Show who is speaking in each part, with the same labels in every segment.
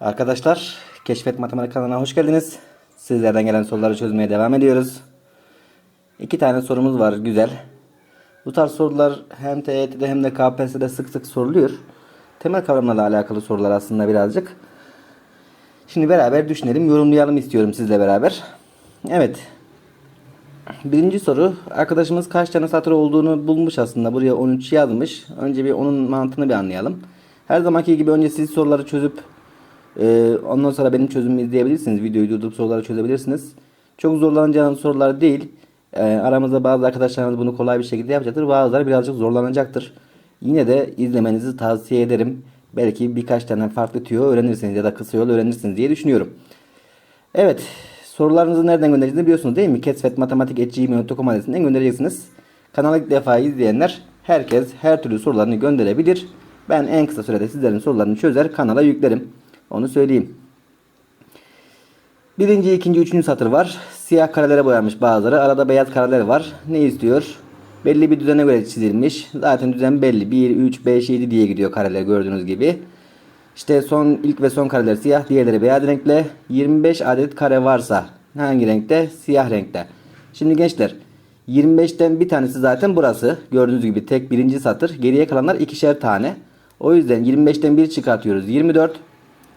Speaker 1: Arkadaşlar Keşfet Matematik kanalına hoş geldiniz. Sizlerden gelen soruları çözmeye devam ediyoruz. İki tane sorumuz var güzel. Bu tarz sorular hem TYT'de hem de KPSS'de sık sık soruluyor. Temel kavramlarla alakalı sorular aslında birazcık. Şimdi beraber düşünelim, yorumlayalım istiyorum sizle beraber. Evet. Birinci soru. Arkadaşımız kaç tane satır olduğunu bulmuş aslında. Buraya 13 yazmış. Önce bir onun mantığını bir anlayalım. Her zamanki gibi önce siz soruları çözüp ee, ondan sonra benim çözümümü izleyebilirsiniz. Videoyu durdurup soruları çözebilirsiniz. Çok zorlanacağınız sorular değil. Ee, aramızda bazı arkadaşlarımız bunu kolay bir şekilde yapacaktır. Bazıları birazcık zorlanacaktır. Yine de izlemenizi tavsiye ederim. Belki birkaç tane farklı tüyo öğrenirsiniz ya da kısa yol öğrenirsiniz diye düşünüyorum. Evet. Sorularınızı nereden göndereceğinizi biliyorsunuz değil mi? Kesvetmatematik.gmail.com adresinden göndereceksiniz. Kanalı ilk defa izleyenler herkes her türlü sorularını gönderebilir. Ben en kısa sürede sizlerin sorularını çözer kanala yüklerim. Onu söyleyeyim. Birinci, ikinci, üçüncü satır var. Siyah karelere boyanmış bazıları. Arada beyaz kareler var. Ne istiyor? Belli bir düzene göre çizilmiş. Zaten düzen belli. 1, 3, 5, 7 diye gidiyor kareler gördüğünüz gibi. İşte son ilk ve son kareler siyah, diğerleri beyaz renkle. 25 adet kare varsa hangi renkte? Siyah renkte. Şimdi gençler 25'ten bir tanesi zaten burası. Gördüğünüz gibi tek birinci satır. Geriye kalanlar ikişer tane. O yüzden 25'ten 1 çıkartıyoruz. 24.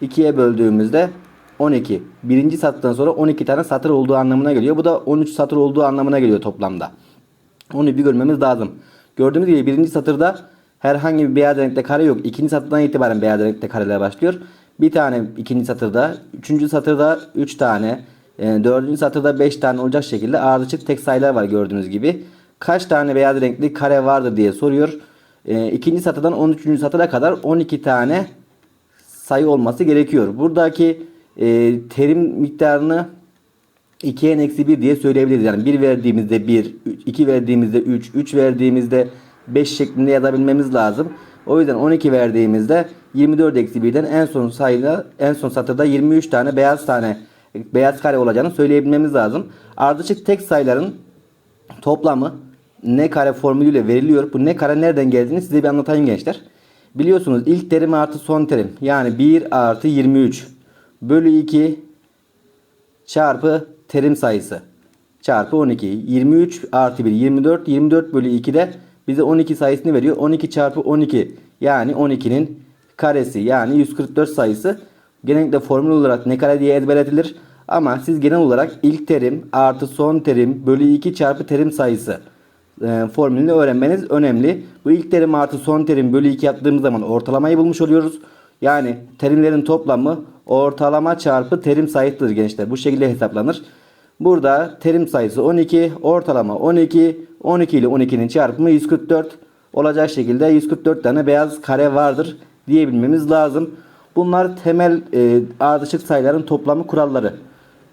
Speaker 1: 2'ye böldüğümüzde 12. Birinci satırdan sonra 12 tane satır olduğu anlamına geliyor. Bu da 13 satır olduğu anlamına geliyor toplamda. Onu bir görmemiz lazım. Gördüğümüz gibi birinci satırda herhangi bir beyaz renkte kare yok. İkinci satırdan itibaren beyaz renkte kareler başlıyor. Bir tane ikinci satırda, üçüncü satırda 3 tane, e, dördüncü satırda 5 tane olacak şekilde ardışık tek sayılar var gördüğünüz gibi. Kaç tane beyaz renkli kare vardır diye soruyor. E, ikinci satırdan 13. satıra kadar 12 tane sayı olması gerekiyor. Buradaki e, terim miktarını 2'ye eksi 1 diye söyleyebiliriz. Yani 1 verdiğimizde 1, 2 verdiğimizde 3, 3 verdiğimizde 5 şeklinde yazabilmemiz lazım. O yüzden 12 verdiğimizde 24 eksi 1'den en son sayıda en son satırda 23 tane beyaz tane beyaz kare olacağını söyleyebilmemiz lazım. Ardışık tek sayıların toplamı ne kare formülüyle veriliyor. Bu ne kare nereden geldiğini size bir anlatayım gençler. Biliyorsunuz ilk terim artı son terim. Yani 1 artı 23 bölü 2 çarpı terim sayısı çarpı 12. 23 artı 1 24. 24 bölü 2 de bize 12 sayısını veriyor. 12 çarpı 12 yani 12'nin karesi yani 144 sayısı genellikle formül olarak ne kare diye ezberletilir. Ama siz genel olarak ilk terim artı son terim bölü 2 çarpı terim sayısı e, formülünü öğrenmeniz önemli. Bu ilk terim artı son terim bölü 2 yaptığımız zaman ortalamayı bulmuş oluyoruz. Yani terimlerin toplamı ortalama çarpı terim sayısıdır gençler. Bu şekilde hesaplanır. Burada terim sayısı 12, ortalama 12, 12 ile 12'nin çarpımı 144 olacak şekilde 144 tane beyaz kare vardır diyebilmemiz lazım. Bunlar temel e, ardışık sayıların toplamı kuralları.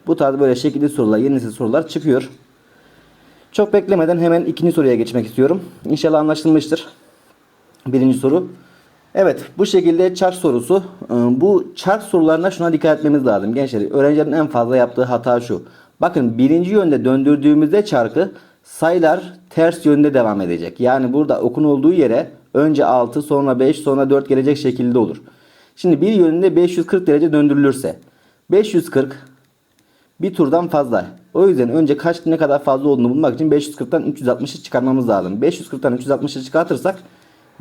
Speaker 1: Bu tarz böyle şekilli sorular, yeni sorular çıkıyor. Çok beklemeden hemen ikinci soruya geçmek istiyorum. İnşallah anlaşılmıştır. Birinci soru. Evet bu şekilde çark sorusu. Ee, Bu çark sorularına şuna dikkat etmemiz lazım. Gençler öğrencilerin en fazla yaptığı hata şu. Bakın birinci yönde döndürdüğümüzde çarkı sayılar ters yönde devam edecek. Yani burada okun olduğu yere önce 6 sonra 5 sonra 4 gelecek şekilde olur. Şimdi bir yönünde 540 derece döndürülürse 540 bir turdan fazla. O yüzden önce kaç ne kadar fazla olduğunu bulmak için 540'tan 360'ı çıkarmamız lazım. 540'tan 360'ı çıkartırsak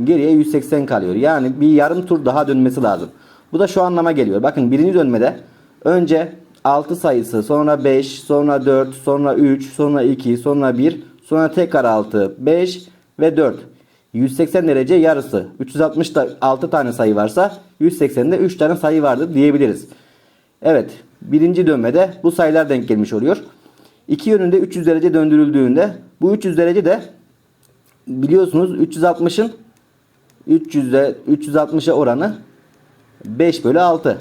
Speaker 1: geriye 180 kalıyor. Yani bir yarım tur daha dönmesi lazım. Bu da şu anlama geliyor. Bakın birinci dönmede önce 6 sayısı sonra 5 sonra 4 sonra 3 sonra 2 sonra 1 sonra tekrar 6 5 ve 4. 180 derece yarısı. 360'da 6 tane sayı varsa 180'de 3 tane sayı vardır diyebiliriz. Evet. Birinci dönmede bu sayılar denk gelmiş oluyor. İki yönünde 300 derece döndürüldüğünde bu 300 derece de biliyorsunuz 360'ın 300'de 360'a oranı 5 bölü 6.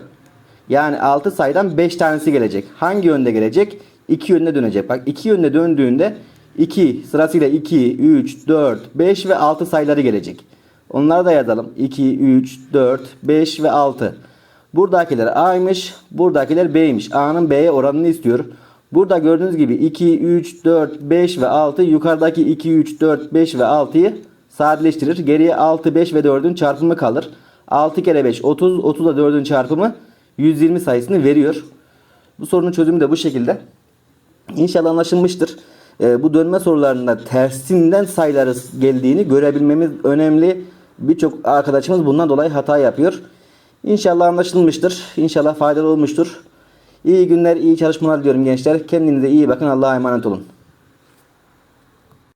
Speaker 1: Yani 6 sayıdan 5 tanesi gelecek. Hangi yönde gelecek? 2 yönde dönecek. Bak 2 yönde döndüğünde 2 sırasıyla 2, 3, 4, 5 ve 6 sayıları gelecek. Onları da yazalım. 2, 3, 4, 5 ve 6. Buradakiler A'ymış. Buradakiler B'ymiş. A'nın B'ye oranını istiyor. Burada gördüğünüz gibi 2, 3, 4, 5 ve 6 yukarıdaki 2, 3, 4, 5 ve 6'yı sadeleştirir. Geriye 6, 5 ve 4'ün çarpımı kalır. 6 kere 5 30. 30 da 4'ün çarpımı 120 sayısını veriyor. Bu sorunun çözümü de bu şekilde. İnşallah anlaşılmıştır. Ee, bu dönme sorularında tersinden sayıları geldiğini görebilmemiz önemli. Birçok arkadaşımız bundan dolayı hata yapıyor. İnşallah anlaşılmıştır. İnşallah faydalı olmuştur. İyi günler, iyi çalışmalar diliyorum gençler. Kendinize iyi bakın. Allah'a emanet olun.